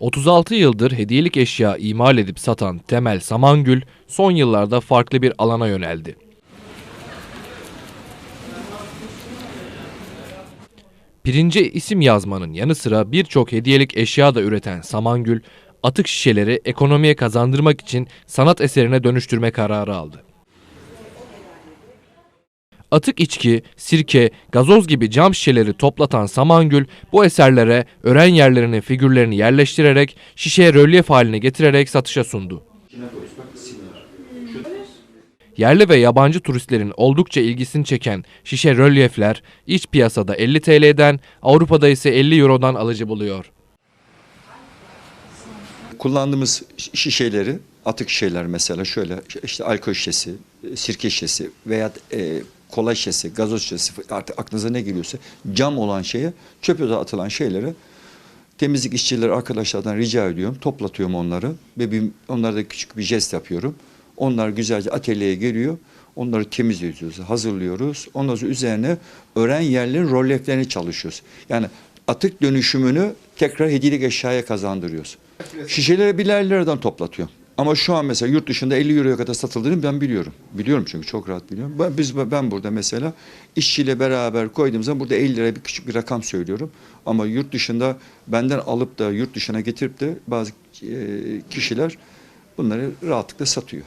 36 yıldır hediyelik eşya imal edip satan Temel Samangül son yıllarda farklı bir alana yöneldi. Pirince isim yazmanın yanı sıra birçok hediyelik eşya da üreten Samangül, atık şişeleri ekonomiye kazandırmak için sanat eserine dönüştürme kararı aldı. Atık içki, sirke, gazoz gibi cam şişeleri toplatan Samangül bu eserlere ören yerlerinin figürlerini yerleştirerek şişeye rölyef haline getirerek satışa sundu. Yerli ve yabancı turistlerin oldukça ilgisini çeken şişe rölyefler iç piyasada 50 TL'den Avrupa'da ise 50 Euro'dan alıcı buluyor. Kullandığımız şişeleri, atık şişeler mesela şöyle işte alkol şişesi, sirke şişesi veya e, kola şişesi, gazoz şişesi artık aklınıza ne geliyorsa cam olan şeye çöpe atılan şeyleri temizlik işçileri arkadaşlardan rica ediyorum. Toplatıyorum onları ve bir, onlara da küçük bir jest yapıyorum. Onlar güzelce atölyeye geliyor. Onları temizliyoruz, hazırlıyoruz. Ondan sonra üzerine öğren yerlerin rolleflerini çalışıyoruz. Yani atık dönüşümünü tekrar hediyelik eşyaya kazandırıyoruz. Şişeleri birer liradan toplatıyorum. Ama şu an mesela yurt dışında 50 euroya kadar satıldığını ben biliyorum. Biliyorum çünkü çok rahat biliyorum. Ben, biz, ben burada mesela işçiyle beraber koyduğum zaman burada 50 lira bir küçük bir rakam söylüyorum. Ama yurt dışında benden alıp da yurt dışına getirip de bazı e, kişiler bunları rahatlıkla satıyor.